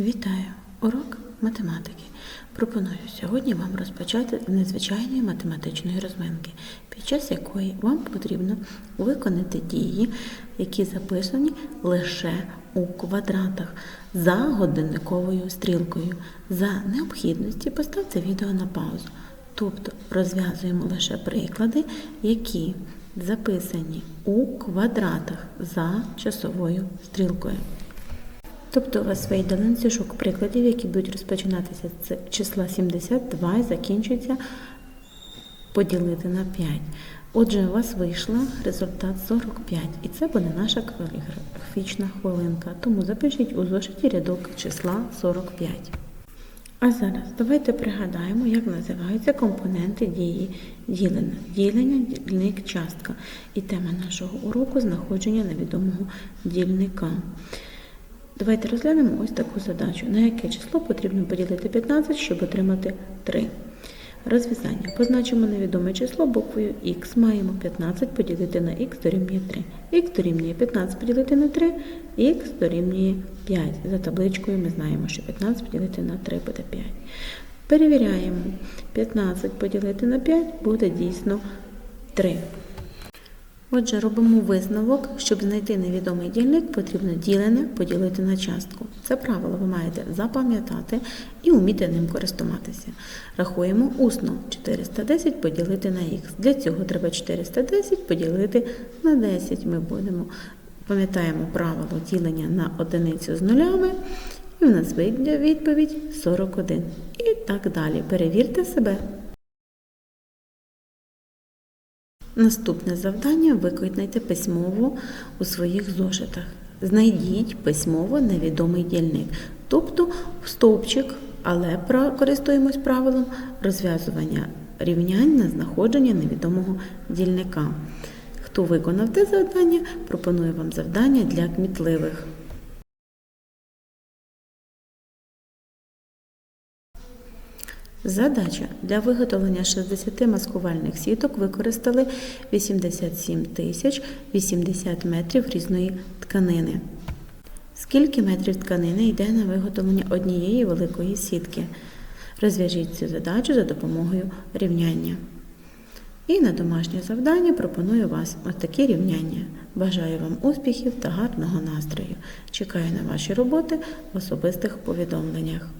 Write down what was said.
Вітаю! Урок математики. Пропоную сьогодні вам розпочати з незвичайної математичної розминки, під час якої вам потрібно виконати дії, які записані лише у квадратах за годинниковою стрілкою. За необхідності поставте відео на паузу. Тобто розв'язуємо лише приклади, які записані у квадратах за часовою стрілкою. Тобто у вас вийде ланцюжок прикладів, які будуть розпочинатися з числа 72 і закінчуються поділити на 5. Отже, у вас вийшло результат 45, і це буде наша каліграфічна хвилинка. Тому запишіть у зошиті рядок числа 45. А зараз давайте пригадаємо, як називаються компоненти дії ділення. Ділення, дільник, частка. І тема нашого уроку знаходження невідомого дільника. Давайте розглянемо ось таку задачу. На яке число потрібно поділити 15, щоб отримати 3? Розв'язання. Позначимо невідоме число буквою Х. Маємо 15 поділити на х дорівнює 3. Х дорівнює 15 поділити на 3, х дорівнює 5. За табличкою ми знаємо, що 15 поділити на 3 буде 5. Перевіряємо. 15 поділити на 5 буде дійсно 3. Отже, робимо висновок, щоб знайти невідомий дільник, потрібно ділене поділити на частку. Це правило ви маєте запам'ятати і вміти ним користуватися. Рахуємо усно 410 поділити на х. Для цього треба 410 поділити на 10. Ми будемо пам'ятаємо правило ділення на одиницю з нулями. І в нас вийде відповідь 41. І так далі. Перевірте себе. Наступне завдання виконайте письмово у своїх зошитах. Знайдіть письмово невідомий дільник, тобто стовпчик, але користуємось правилом розв'язування рівнянь на знаходження невідомого дільника. Хто виконав те завдання, пропоную вам завдання для кмітливих. Задача. Для виготовлення 60 маскувальних сіток використали 87 тисяч 80 метрів різної тканини. Скільки метрів тканини йде на виготовлення однієї великої сітки? Розв'яжіть цю задачу за допомогою рівняння. І на домашнє завдання пропоную вас ось такі рівняння. Бажаю вам успіхів та гарного настрою. Чекаю на ваші роботи в особистих повідомленнях.